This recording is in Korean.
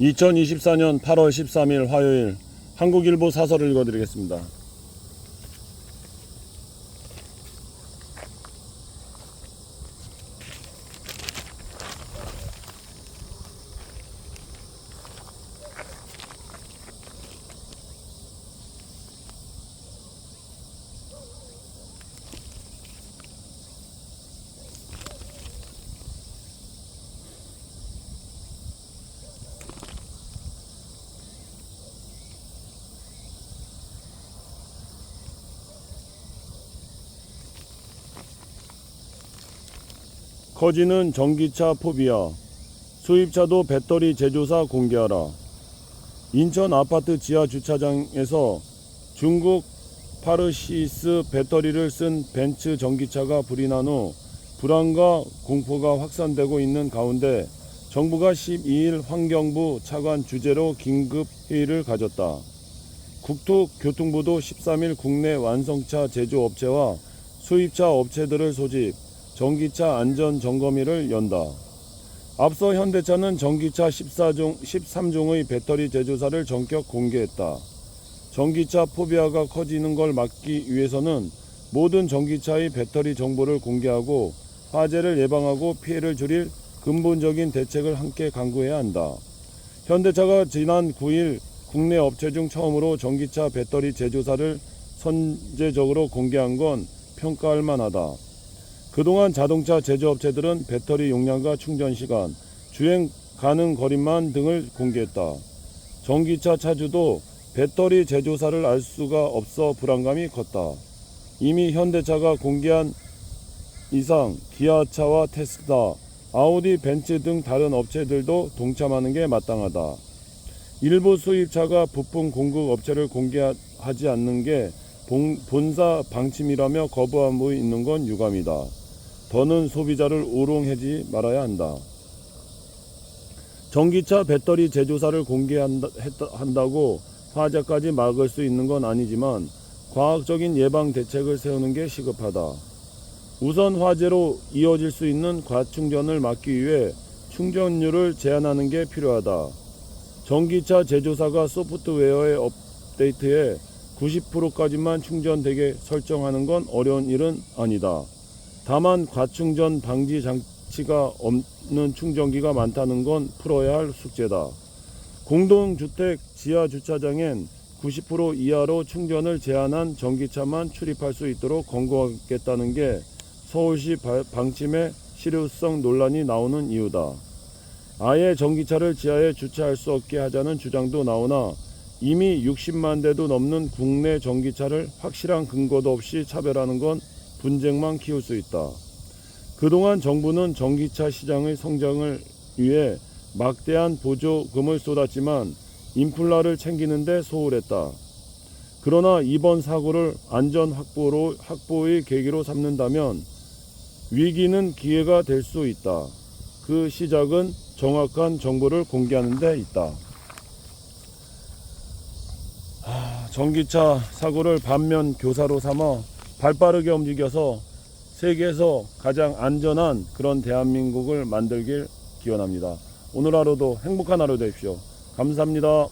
2024년 8월 13일 화요일 한국일보 사설을 읽어드리겠습니다. 커지는 전기차 포비아 수입차도 배터리 제조사 공개하라 인천 아파트 지하 주차장에서 중국 파르시스 배터리를 쓴 벤츠 전기차가 불이 난 후 불안과 공포가 확산되고 있는 가운데 정부가 12일 환경부 차관 주재로 긴급 회의를 가졌다. 국토교통부도 13일 국내 완성차 제조업체와 수입차 업체들을 소집, 전기차 안전 점검회를 연다. 앞서 현대차는 전기차 14종, 13종의 배터리 제조사를 전격 공개했다. 전기차 포비아가 커지는 걸 막기 위해서는 모든 전기차의 배터리 정보를 공개하고 화재를 예방하고 피해를 줄일 근본적인 대책을 함께 강구해야 한다. 현대차가 지난 9일 국내 업체 중 처음으로 전기차 배터리 제조사를 선제적으로 공개한 건 평가할 만하다. 그동안 자동차 제조업체들은 배터리 용량과 충전 시간, 주행 가능 거리만 등을 공개했다. 전기차 차주도 배터리 제조사를 알 수가 없어 불안감이 컸다. 이미 현대차가 공개한 이상 기아차와 테스라, 아우디, 벤츠 등 다른 업체들도 동참하는 게 마땅하다. 일부 수입차가 부품 공급 업체를 공개하지 않는 게 본- 본사 방침이라며 거부하고 있는 건 유감이다. 더는 소비자를 우롱하지 말아야 한다. 전기차 배터리 제조사를 공개한다고 화재까지 막을 수 있는 건 아니지만 과학적인 예방 대책을 세우는 게 시급하다. 우선 화재로 이어질 수 있는 과충전을 막기 위해 충전율을 제한하는 게 필요하다. 전기차 제조사가 소프트웨어의 업데이트에 90%까지만 충전되게 설정하는 건 어려운 일은 아니다. 다만 과충전 방지 장치가 없는 충전기가 많다는 건 풀어야 할 숙제다. 공동주택 지하 주차장엔 90% 이하로 충전을 제한한 전기차만 출입할 수 있도록 권고하겠다는 게 서울시 바- 방침의 실효성 논란이 나오는 이유다. 아예 전기차를 지하에 주차할 수 없게 하자는 주장도 나오나 이미 60만 대도 넘는 국내 전기차를 확실한 근거도 없이 차별하는 건 분쟁만 키울 수 있다. 그동안 정부는 전기차 시장의 성장을 위해 막대한 보조금을 쏟았지만 인플라를 챙기는데 소홀했다. 그러나 이번 사고를 안전 확보로 확보의 계기로 삼는다면 위기는 기회가 될 수 있다. 그 시작은 정확한 정보를 공개하는 데 있다. 하, 전기차 사고를 반면 교사로 삼아 발 빠르게 움직여서 세계에서 가장 안전한 그런 대한민국을 만들길 기원합니다. 오늘 하루도 행복한 하루 되십시오. 감사합니다.